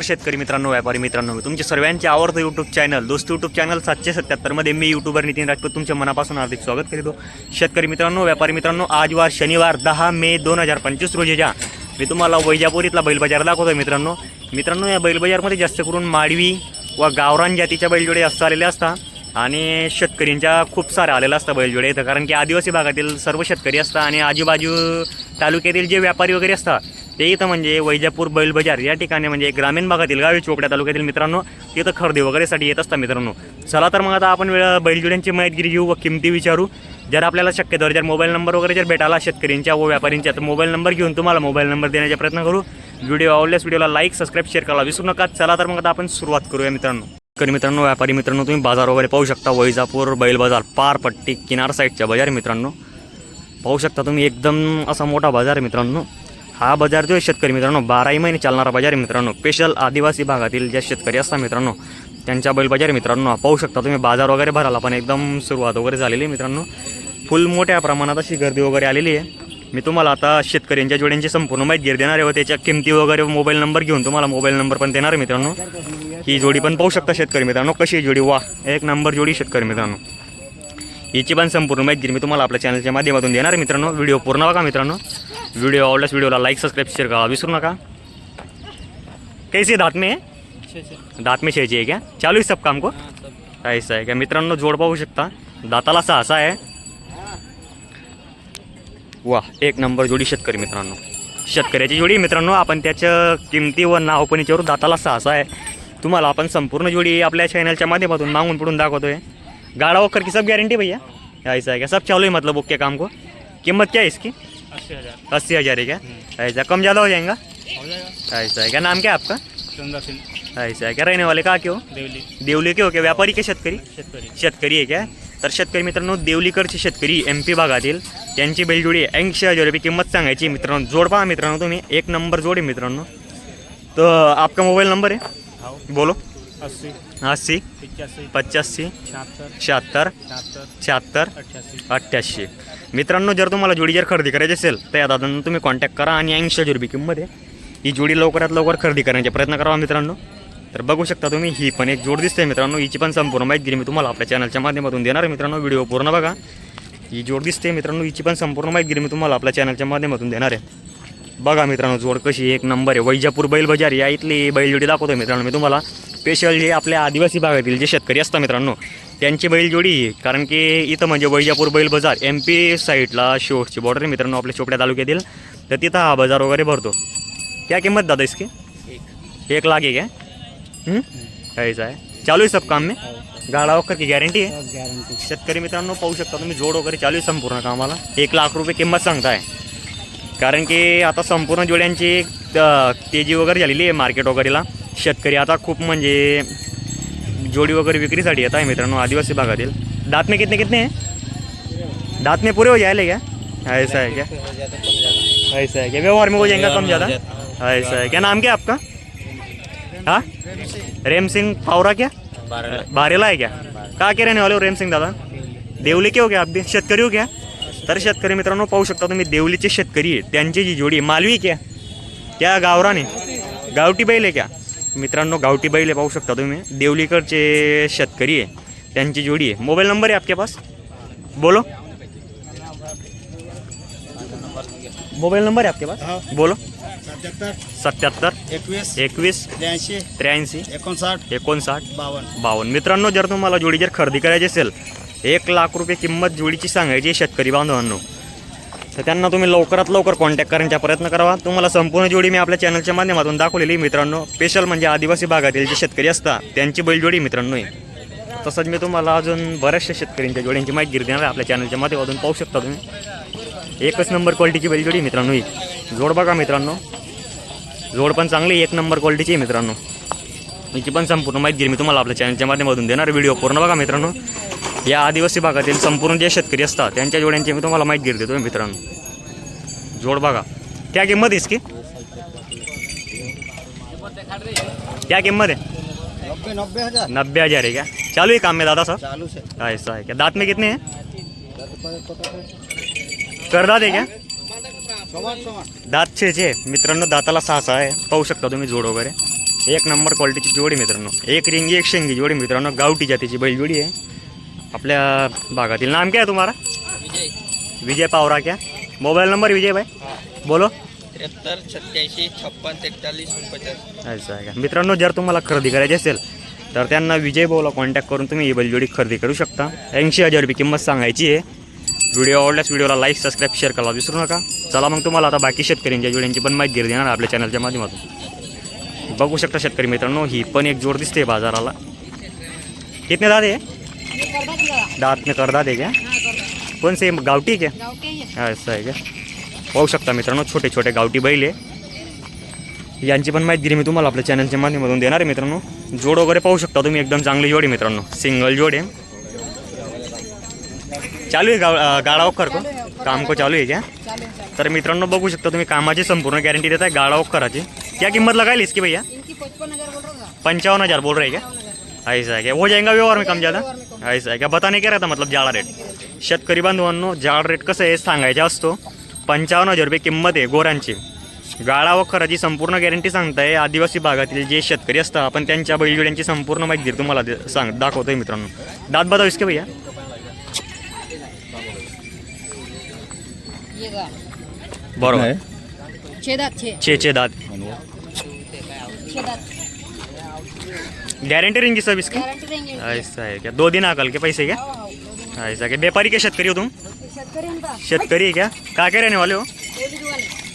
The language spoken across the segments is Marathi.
शेतकरी मित्रांनो व्यापारी मित्रांनो तुमचे सर्वांचे आवडतं YouTube channel Dost YouTube channel सातशे सत्याहत्तरमध्ये मी यूट्यूबर नितीन राजपूत तुमच्या मनापासून हार्दिक स्वागत करीतो. शेतकरी मित्रांनो व्यापारी मित्रांनो आज वार शनिवार दहा मे दोन हजार पंचवीस रोजीच्या मी तुम्हाला वैजापूर इथला बैलबाजार दाखवतो मित्रांनो. मित्रांनो या बैलबाजारमध्ये जास्त करून माडवी व गावरान जातीच्या बैलजोडे जास्त आलेले असतात आणि शेतकऱ्यांच्या खूप साऱ्या आलेल्या असतात बैलजोडे इथं. कारण की आदिवासी भागातील सर्व शेतकरी असतात आणि आजूबाजू तालुक्यातील जे व्यापारी वगैरे असतात ते इथं म्हणजे वैजापूर बैल बाजार या ठिकाणी म्हणजे ग्रामीण भागातील गावी चोपड्या तालुक्यातील मित्रांनो तिथं खरेदी वगैरेसाठी येत असतात मित्रांनो. चला तर मग आता आपण वेळ बैलजोड्यांची माहितगिरी घेऊ व किमती विचारू. जर आपल्याला शक्य तर जर मोबाईल नंबर वगैरे जर भेटाला शेतकऱ्यांच्या व व्यापाऱ्यांच्या तर मोबाईल नंबर घेऊन तुम्हाला मोबाईल नंबर देण्याचा प्रयत्न करू. व्हिडिओ आवडल्यास व्हिडिओला लाईक सबस्क्राईब शेअर करायला विसरू नका. चला तर मग आता आपण सुरुवात करूया मित्रांनो. तर मित्रांनो व्यापारी मित्रांनो तुम्ही बाजार वगैरे पाहू शकता. वैजापूर बैल बाजार पारपट्टी किनार साईडच्या बाजार मित्रांनो. पाहू शकता तुम्ही एकदम असा मोठा बाजार आहे मित्रांनो. हा बाजार जो आहे शेतकरी मित्रांनो बाराही महिने चालणारा बाजार आहे मित्रांनो. स्पेशल आदिवासी भागातील ज्या शेतकरी असतात मित्रांनो त्यांच्या बैल बाजार मित्रांनो पाहू शकता तुम्ही बाजार वगैरे भरायला पण एकदम सुरुवात वगैरे झालेली आहे मित्रांनो. फुल मोठ्या प्रमाणात अशी गर्दी वगैरे आलेली आहे. मी तुम्हाला आता शेतकऱ्यांच्या जोड्यांची संपूर्ण माहिती देणार आहे व त्याच्या किमती वगैरे मोबाईल नंबर घेऊन तुम्हाला मोबाईल नंबर पण देणार आहे मित्रांनो. ही जोडी पण पाहू शकता शेतकरी मित्रांनो कशी आहे जोडी? वा एक नंबर जोडी शेतकरी मित्रांनो. हिची पण संपूर्ण माहिती मी तुम्हाला आपल्या चॅनलच्या माध्यमातून देणार आहे मित्रांनो. व्हिडिओ पूर्ण बघा मित्रांनो. व्हिडिओ आवडल्यास व्हिडिओला लाईक सबस्क्राईब शेअर करा. विसरू नका. कैसे दात में है? दात में शेची आहे क्या? चालू आहे सब काम को? ऐसा आहे का? मित्रांनो जोड पाहू शकता. दाताला सहासा आहे. वा एक नंबर जोडी शेतकरी मित्रांनो. शेतकऱ्याची जोडी आहे मित्रांनो. आपण त्याच्या किमती व नाव पण याच्यावर दाताला सहासा आहे. तुम्हाला आपण संपूर्ण जोडी आपल्या चॅनलच्या माध्यमातून मागून पडून दाखवतोय. गाड़ा वक्कर की सब गारंटी भैया? ऐसा है क्या सब चालू है मतलब ओके काम को? कीमत क्या है इसकी? अस्सी हजार। है क्या? ऐसा कम ज़्यादा हो जाएगा? हो जाएगा। ऐसा है क्या? नाम क्या है आपका? ऐसा है क्या? रहने वाले का क्यों देवली। देवली के हो क्या? व्यापारी के शेतकरी? शेतकरी। शेतकरी आहे क्या? तर शेतकरी मित्रांनो देवलीकडचे शेतकरी एम पी भागातील त्यांची बैलजोडी ऐंशी हजार रुपये किंमत सांगायची मित्रांनो. जोड पहा मित्रांनो तुम्ही. एक नंबर जोड आहे मित्रांनो. तर आपका मोबाईल नंबर है हाव. बोलो. अस्सी अस्सी पचासी शहात्तर शहात्तर अठ्ठ्याऐंशी. मित्रांनो जर तुम्हाला जोडी जर खरेदी करायची असेल तर या दादांना तुम्ही कॉन्टॅक्ट करा आणि ऐंशी हजार रुपये किंमत आहे. ही जोडी लवकरात लवकर खरेदी करण्याचा प्रयत्न करावा मित्रांनो. तर बघू शकता तुम्ही ही पण एक जोड दिसते मित्रांनो. हिची पण संपूर्ण माहिती मी तुम्हाला आपल्या चॅनलच्या माध्यमातून देणार आहे मित्रांनो. व्हिडिओ पूर्ण बघा. ही जोड दिसते मित्रांनो. हिची पण संपूर्ण माहिती मी तुम्हाला आपल्या चॅनलच्या माध्यमातून देणार आहे. बघा मित्रांनो जोड कशी एक नंबर आहे. वैजापूर बैल बाजार या इथली बैलजोडी दाखवतो मित्रांनो मी तुम्हाला. स्पेशल जे आपल्या आदिवासी भागातील जे शेतकरी असतात मित्रांनो त्यांची बैलजोडी ही. कारण की इथं म्हणजे वैजापूर बैल बाजार एम पी साईडला शेवटची बॉर्डर आहे मित्रांनो आपल्या चोपड्या तालुक्यातील. तर तिथं हा बाजार वगैरे भरतो. क्या किंमत दादा इसकी? एक एक लाख आहे क्या हम्म? ऐसा चालू आहे सब काम में? गाडा वगैरे की गॅरंटी आहे? गॅरंटी शेतकरी मित्रांनो पाहू शकता तुम्ही जोड वगैरे चालू आहे संपूर्ण कामाला. एक लाख रुपये किंमत सांगताय. कारण की आता संपूर्ण जोड्यांची तेजी वगैरे झालेली आहे मार्केट वगैरेला. शेतकरी आता खूप म्हणजे जोडी वगैरे विक्रीसाठी येत आहे मित्रांनो आदिवासी भागातील. दातने कितने कितने हैं? दातने में पूरे हो जाएंगे क्या? ऐसा है क्या? ऐसा है क्या? व्यवहार में हो जाएगा कम ज़्यादा? ऐसा है क्या? नाम क्या आपका? हाँ? रेम सिंह पावरा क्या? बारेला आहे क्या? का के रहने वाले हो रेम सिंग दादा? देवली के हो क्या आप शेतकरी हो क्या? तर शेतकरी मित्रांनो पाहू शकता तुम्ही देवलीचे शेतकरी आहे त्यांची जी जोडी आहे. मालवी क्या? क्या गावराने? गावठी बैल आहे क्या? मित्रांनो गावठी बैल पाहू शकता तुम्ही. देवलीकडचे शेतकरी आहे. त्यांची जोडी आहे. मोबाईल नंबर आहे आपके पास? बोलो. मोबाईल नंबर आहे आपके पास? बोलो. सत्याहत्तर. एकवीस. एकवीस. त्र्याऐंशी. त्र्याऐंशी. एकोणसाठ. एकोणसाठ. बावन्न. बावन्न. मित्रांनो जर तुम्हाला जोडी जर खरेदी करायची असेल एक लाख रुपये किंमत जोडीची सांगायची शेतकरी बांधवांनो. तर त्यांना तुम्ही लवकरात लवकर कॉन्टॅक्ट करण्याचा प्रयत्न करावा. तुम्हाला संपूर्ण जोडी मी आपल्या चॅनलच्या माध्यमातून दाखवलेली आहे. मित्रांनो स्पेशल म्हणजे आदिवासी भागातील जे शेतकरी असतात त्यांची बैलजोडी मित्रांनो आहे तसंच मी तुम्हाला अजून बऱ्याचशा शेतकऱ्यांच्या जोड्यांची माहिती देणार आहे. आपल्या चॅनलच्या माध्यमातून पाहू शकता तुम्ही. एकच नंबर क्वालिटीची बैलजोडी मित्रांनो ही. जोड बघा मित्रांनो. जोड पण चांगली एक नंबर क्वालिटीची आहे मित्रांनो. याची पण संपूर्ण माहिती मी तुम्हाला आपल्या चॅनलच्या माध्यमातून देणार व्हिडिओ पूर्ण बघा मित्रांनो. या आदिवासी भागातील संपूर्ण जे शेतकरी असतात त्यांच्या जोड्यांची मी तुम्हाला माहिती देतो मित्रांनो. जोड बघा. क्या किंमत आहे इसकी क्या किंमत है नब्बे हजार नब्बे हज़ार है क्या चालू है काम में दादा साहब? ऐसा है क्या दांत में कितने हैं करदात आहे क्या समान समान दात छे छे. मित्रांनो दाताला सहा सहा आहे. पाहू शकता तुम्ही जोड वगैरे. एक नंबर क्वालिटीची जोडी मित्रांनो. एक रिंगी एक शेंगी जोडी मित्रांनो. गावठी जातीची बैल जोडी आहे. आपल्या भागातील. नाम क्या है तुम्हारा विजय विजय पावरा क्या मोबाईल नंबर विजय भाई? बोलो. त्र्याहत्तर सत्याऐंशी छप्पन तेहत्तालीस पचास असं आहे का मित्रांनो जर तुम्हाला खरेदी करायची असेल तर त्यांना विजय भाऊला कॉन्टॅक्ट करून तुम्ही ही बैलजोडी खरेदी करू शकता. ऐंशी हजार रुपये किंमत सांगायची आहे. व्हिडिओ आवडल्यास व्हिडिओला लाईक सबस्क्राईब शेअर करायला विसरू नका. चला मग तुम्हाला आता बाकी शेतकऱ्यांच्या जोड्यांची पण माहिती देणार आहे आपल्या चॅनलच्या माध्यमातून. बघू शकता शेतकरी मित्रांनो ही पण एक जोड दिसते बाजाराला. कितने दाद? दात में कर दाद आहे क्या पण से गावठी क्या असं आहे का? पाहू शकता मित्रांनो छोटे छोटे गावठी बैल आहे. यांची पण माहिती दिली मी तुम्हाला आपल्या चॅनलच्या माध्यमातून देणार आहे मित्रांनो. जोड वगैरे पाहू शकता तुम्ही एकदम चांगली जोड आहे मित्रांनो. सिंगल जोड आहे. चालू आहे गाव गाडा वखर को. काम को चालू आहे क्या? तर मित्रांनो बघू शकता तुम्ही कामाची संपूर्ण गॅरंटी देत आहे गाडा वखराची क्या किंमत लगाई इसकी भैया? पचपन हजार बोल रहा हैं क्या? ऐसा है क्या हो जाएगा व्यवहार में कम ज़्यादा? ऐसा है क्या बताने क्या रहता मतलब जाळा रेट शेतकरी बांधवांनो जाळ रेट कसं आहे सांगायचा असतो. पंचावन्न हजार रुपये किंमत आहे गोरांची. गाळा व खराची संपूर्ण गॅरंटी सांगताय आदिवासी भागातील जे शेतकरी असतात आपण त्यांच्या बैलजोड्यांची संपूर्ण माहिती तुम्हाला सांग दाखवतोय मित्रांनो. दात बताओ इसके भैया. बरोबर. छे. छे दांत. गॅरंटी रहेंगी सब इसकी? ऐसा है क्या? दो दिन अकल के पैसे क्या? हाँ। ऐसा क्या? व्यापारी के शेतकरी हो तुम? शेतकरी इनका है क्या? कहाँ के रहने वाले हो?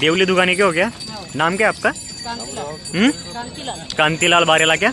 देवली दुकाने के हो क्या? हाँ, नाम क्या आपका? कांतीलाल। हम्म? कांतीलाल। कांतीलाल बारेला क्या?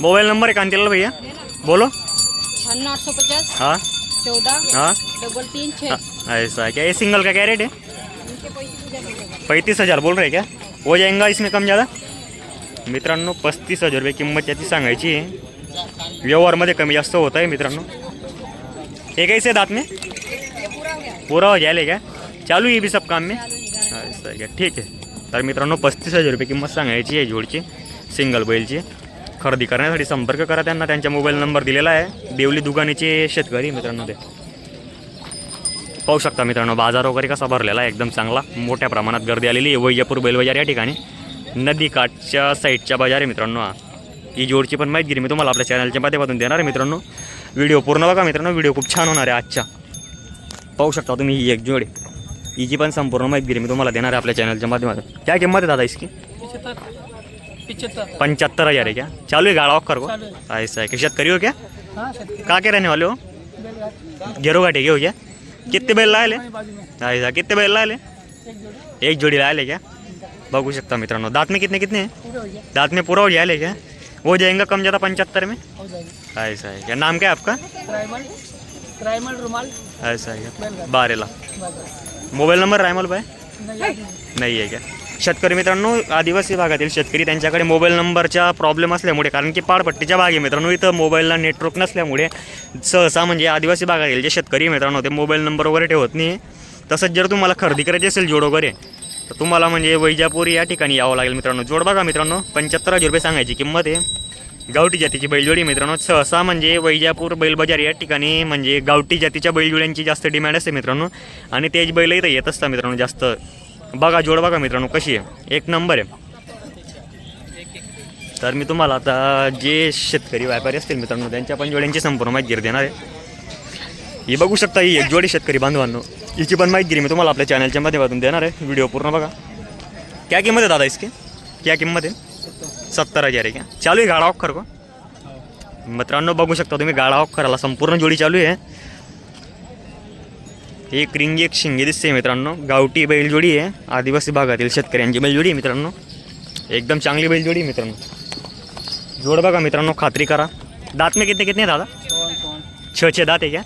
मोबाइल नंबर है कांतीलाल भैया? बोलो। छन्ना आठ सौ पचास हाँ। चौदह हाँ। डबल तीन हाँ, छः ऐसा है क्या? ये सिंगल का क्या रेट है? पैंतीस हज़ार बोल रहे क्या? हो जाएगा इसमें कम ज़्यादा? मित्रांनो पस्तीस हजार रुपये किंमत याची सांगायची आहे. व्यवहारमध्ये कमी जास्त होत आहे मित्रांनो. हे कैसे दात में? ये पूरा हो गया चालू आहे ये भी सब काम में? असं का ठीक आहे. तर मित्रांनो पस्तीस हजार रुपये किंमत सांगायची आहे जोडची. सिंगल बैलची. खरेदी करण्यासाठी संपर्क करा त्यांना. त्यांचा मोबाईल नंबर दिलेला आहे. देवली दुकानीचे शेतकरी मित्रांनो ते. पाहू शकता मित्रांनो बाजार वगैरे कसा भरलेला आहे. एकदम चांगला. मोठ्या प्रमाणात गर्दी आलेली आहे. वैजापूर बैलबाजार या ठिकाणी. नदी काठच्या साईडच्या बाज़ार आहे मित्रांनो हा. ही जोडची पण माहिती मी तुम्हाला आपल्या चॅनलच्या माध्यमातून देणार आहे मित्रांनो. व्हिडिओ पूर्ण बघा मित्रांनो. व्हिडिओ खूप छान होणार आहे आजच्या. पाहू शकता तुम्ही ही एक जोड. आहे हिची पण संपूर्ण माहिती मी तुम्हाला देणार आहे आपल्या चॅनलच्या माध्यमातून. क्या किंमत आहे दादा इसकी? पंचहत्तर हज़ार है क्या? चालू है गाड़ा ऑफ़र को? चालू ऐसा है कि शेतकरी हो क्या? हाँ कहाँ के रहने वाले हो? घेरो घाटे के हो क्या? कितने बैल लाए ले ऐसा कितने बैल लाए ले एक जोड़ी. एक जोड़ी लाए ले क्या? बघू शकता मित्रांनो. दांत में कितने कितने हैं? पूरे हो गया। दांत में पूरा हो ले क्या हो जाएगा कम ज़्यादा पंचहत्तर में? जाएगी। ऐसा है क्या नाम क्या है आपका? रायमल। रुमाल। ऐसा है बैलगाड़ी बारेला। मोबाईल नंबर रायमल भाई? नहीं आहे का शेतकरी मित्रांनो आदिवासी भागातील शेतकरी त्यांच्याकडे मोबाईल नंबरचा प्रॉब्लेम असल्यामुळे कारण की पाडपट्टीच्या भाग आहे मित्रांनो इथं मोबाईलला नेटवर्क नसल्यामुळे सहसा म्हणजे आदिवासी भागातील जे शेतकरी आहे मित्रांनो ते मोबाईल नंबर वगैरे ठेवत नाही तसंच जर तुम्हाला खरेदी करायची असेल जोड वगैरे तर तुम्हाला म्हणजे वैजापूर या ठिकाणी यावं लागेल मित्रांनो. जोड बघा मित्रांनो पंच्याहत्तर हजार रुपये सांगायची किंमत आहे. गावठी जातीची बैलजोडी मित्रांनो सहसा म्हणजे वैजापूर बैल बाजार या ठिकाणी म्हणजे गावठी जातीच्या बैलजोड्यांची जास्त डिमांड असते मित्रांनो. आणि तेच बैल इथं येत असतात मित्रांनो जास्त. बघा जोड बघा मित्रांनो कशी आहे. एक नंबर आहे. तर मी तुम्हाला आता जे शेतकरी व्यापारी असतील मित्रांनो त्यांच्या पण जोड्यांची संपूर्ण माहिती देणार आहे. ही बघू शकता ही एक जोडी शेतकरी बांधवांनो. हिची पण माहिती मी तुम्हाला आपल्या चॅनलच्या माध्यमातून देणार आहे. व्हिडिओ पूर्ण बघा. क्या किंमत आहे दादा इसकी? क्या किंमत आहे? सत्तर हजार आहे क्या? चालू आहे गाडा ऑफर को? मित्रांनो बघू शकता तुम्ही गाडा ऑफरला संपूर्ण जोडी चालू आहे. एक रिंगी एक शिंगे दिसते मित्रांनो. गावठी बैलजोडी आहे. आदिवासी भागातील शेतकऱ्यांची बैलजोडी आहे मित्रांनो. एकदम चांगली बैलजोडी आहे मित्रांनो. जोड बघा मित्रांनो खात्री करा. दात में कितने कितने दादा? छः छः दात है क्या?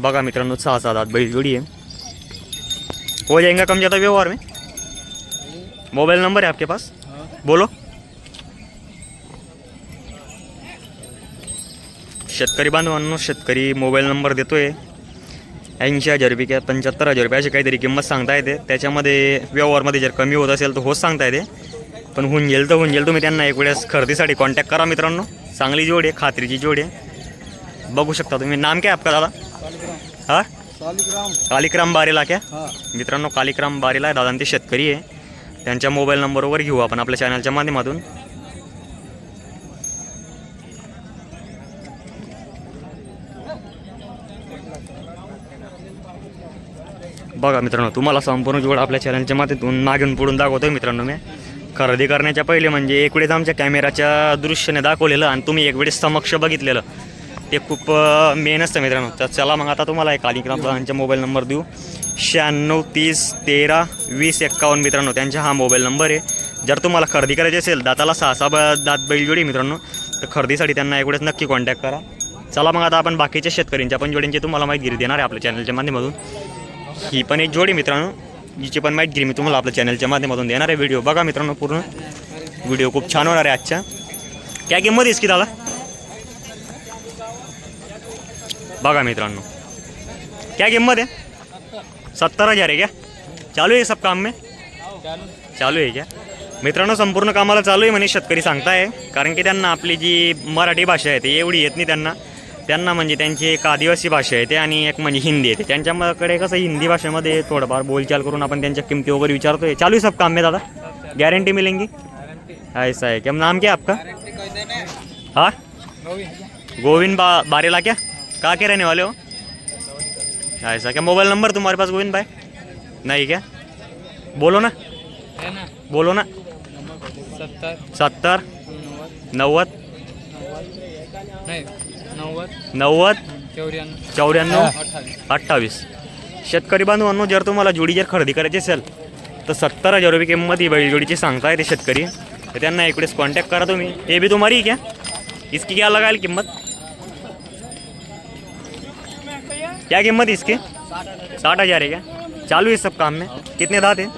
बघा मित्रांनो सहा सहा दात बैलजोडी आहे. हो जाएगा कम ज़्यादा व्यवहार में मोबाइल नंबर है आपके पास. हाँ बोलो. शेतकरी बांधवांनो शेतकरी मोबाईल नंबर देतोय. ऐंशी हजार रुपये किंवा पंच्याहत्तर हजार रुपये अशी काहीतरी किंमत सांगता येते. त्याच्यामध्ये व्यवहारमध्ये जर कमी होत असेल तर होच सांगता येते. पण होऊन गेल तर होऊन गेल. तुम्ही त्यांना एक वेळेस खरेदीसाठी कॉन्टॅक्ट करा मित्रांनो. चांगली जोड आहे खात्रीची जोड आहे. बघू शकता तुम्ही. नाम काय आपका दादा? हा? कालिक्राम बारेला क्या? मित्रांनो कालिक्राम बारेला आहे. दादा ते शेतकरी आहे. त्यांच्या मोबाईल नंबरवर घेऊ आपण आपल्या चॅनलच्या माध्यमातून. बघा मित्रांनो तुम्हाला संपूर्ण जोड आपल्या चॅनलच्या माध्यमातून मागून पुढून दाखवतोय मित्रांनो मी. खरेदी करण्याच्या पहिले म्हणजे एक वेळेस आमच्या कॅमेराच्या दृश्याने दाखवलेलं आणि तुम्ही एक वेळेस समक्ष बघितलेलं. ते खूप मेन असतं मित्रांनो. तर चला मग आता तुम्हाला एक अलिक्रामचा मोबाईल नंबर देऊ. शहाण्णव तीस तेरा वीस एक्कावन्न मित्रांनो त्यांचा हा मोबाईल नंबर आहे. जर तुम्हाला खरेदी करायची असेल दाताला सहा सहा ब- दात बैलजोडी मित्रांनो तर खरेदीसाठी त्यांना एक वेळेस नक्की कॉन्टॅक्ट करा. चला मग आता आपण बाकीच्या शेतकऱ्यांच्या पण जोडींची तुम्हाला माहिती देणार आहे आपल्या चॅनलच्या माध्यमातून. ही पण एक जोडी मित्रांनो जिची पण माहिती मी तुम्हाला आपल्या चॅनलच्या माध्यमातून देणार आहे. व्हिडिओ बघा मित्रांनो पूर्ण. व्हिडिओ खूप छान होणार आहे आजच्या. काय किंमत की दादा? बघा मित्रांनो. क्या किंमत आहे सत्तर हजार आहे क्या? चालू आहे सब काम में? चालू आहे क्या? मित्रांनो संपूर्ण कामाला चालू आहे म्हणे शेतकरी सांगताय. कारण की त्यांना आपली जी मराठी भाषा आहे ती एवढी येत नाही त्यांना. त्यांना म्हणजे त्यांची एक आदिवासी भाषा आहे ते आणि एक म्हणजे हिंदी येते त्यांच्याकडे कसं हिंदी भाषेमध्ये थोडंफार बोलचाल करून आपण त्यांच्या किमती वगैरे विचारतोय. चालू आहे सब काम में दादा? गॅरंटी मिलेंगी? ऐसा है क्या नाम क्या है आपका? हाँ? गोविंद बा बारेला क्या? कहाँ के रहने वाले हो? ऐसा क्या? मोबाइल नंबर तुम्हारे पास गोविंद भाई? नहीं क्या? बोलो ना। है बोलो ना। सत्तर। सत्तर। नव्वद। नव्वद। चौऱ्याण्णव अठ्ठावीस। शेतकरी बांधवांनो जर तुम्हाला जोडी जर खरेदी करायची असेल तर सत्तर हजार रुपये किंमत ही बैलजोडीची सांगताय ते शेतकरी. तर त्यांना इकडेच कॉन्टॅक्ट करा तुम्ही. ये भी तुम्हारी ही क्या? इसकी क्या लगाएल किंमत? क्या कीमत इसकी? साठ हजार है क्या? चालू है सब काम में? कितने दांत हैं?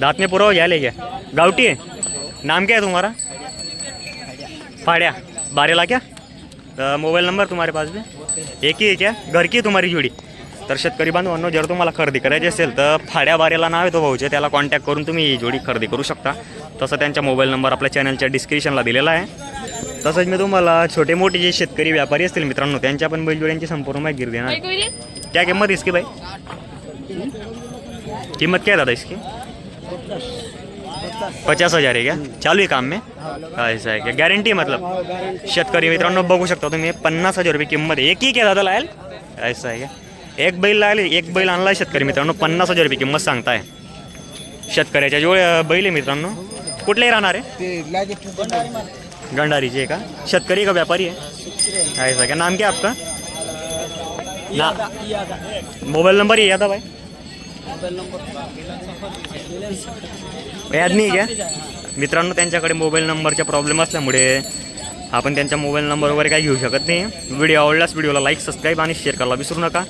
दांत में पूरा हो जाए क्या गावटी है? नाम क्या है तुम्हारा? फाड़िया। बारेला क्या? मोबाईल नंबर तुम्हारे पास भी एक ही आहे क्या? घर की आहे तुम्हारी जोडी? तर शेतकरी बांधवांनो जर तुम्हाला खरेदी करायची असेल तर फाड्या बारेला नाव आहे तो भाऊचे. त्याला कॉन्टॅक्ट करून तुम्ही ही जोडी खरेदी करू शकता. तसं त्यांचा मोबाईल नंबर आपल्या चॅनलच्या डिस्क्रिप्शनला दिलेला आहे. तसंच मी तुम्हाला छोटे मोठे जे शेतकरी व्यापारी असतील मित्रांनो त्यांच्या पण बैलजोड्यांची संपूर्ण माहिती देणार. क्या किंमत इसकी भाई? कीमत क्या दादा इसकी? पचास हजार आहे क्या? चालू आहे काम में? ऐसा आहे क्या गॅरंटी मतलब? शेतकरी मित्रांनो बघू शकता तुम्ही पन्नास हजार रुपये किंमत एक ही क्या दादा लायल ऐसा आहे का एक बैल लागले एक बैल आणला शेतकरी मित्रांनो पन्नास हजार रुपये किंमत सांगताय. शेतकऱ्याच्या जोड बैल आहे मित्रांनो. कुठलेही राहणार आहे? गंडारीचे का? शेतकरी का व्यापारी आहे? ऐसा क्या नाम क्या आपका? ना मोबाईल नंबर ही आता भाई याद नाही क्या मित्रांनो त्यांच्याकडे मोबाईल नंबरचा प्रॉब्लेम असल्यामुळे आपण त्यांचा मोबाईल नंबर वगैरे काही घेऊ शकत नाही. व्हिडिओ आवडल्यास व्हिडिओला लाईक सबस्क्राईब आणि शेअर करायला विसरू नका.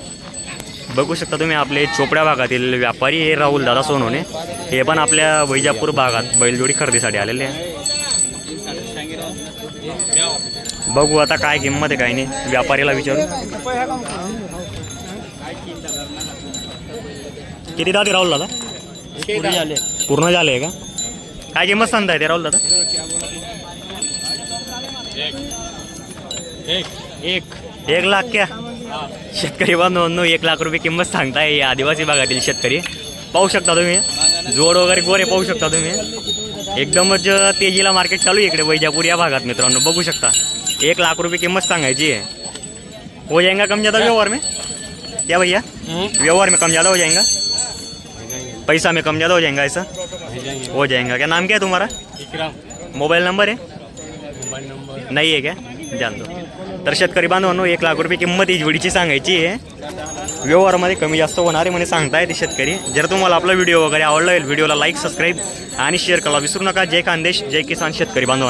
बघू शकता तुम्ही आपले चोपड्या भागातील व्यापारी हे राहुल दादा सोनवणे. हे पण आपल्या वैजापूर भागात बैलजोडी खरेदीसाठी आलेले आहे. बघू आता काय किंमत आहे काय नाही. व्यापारीला विचारू. किती दाते राहुल दादा? पूर्ण झाले का? काय किंमत सांगताय ते राहुल दादा? एक एक लाख क्या? शेतकरी बांधवांनो एक लाख रुपये किंमत सांगताय या आदिवासी भागातील शेतकरी. पाहू शकता तुम्ही. जोड वगैरे गोरे पाहू शकता तुम्ही. एकदमच तेजीला मार्केट चालू आहे इकडे वैजापूर या भागात मित्रांनो. बघू शकता. एक लाख रुपये किंमत सांगायची आहे. हो जाएगा कम ज़्यादा व्यवहार में? क्या भैया. व्यवहार में कम ज़्यादा हो जाएगा पैसा में कम ज़्यादा हो जाएगा ऐसा? हो जाएगा क्या नाम क्या है तुम्हारा? मोबाईल नंबर आहे नाही आहे क्या? जान दो. तर शेतकरी बांधवांनो एक लाख रुपये किंमत ही जोडीची सांगायची आहे. व्यवहारामध्ये कमी जास्त होणार आहे म्हणे सांगताय ते शेतकरी. जर तुम्हाला आपला व्हिडिओ वगैरे आवडला व्हिडिओला लाईक सबस्क्राईब आणि शेअर करायला विसरू नका. जय खानदेश जय किसान शेतकरी बांधव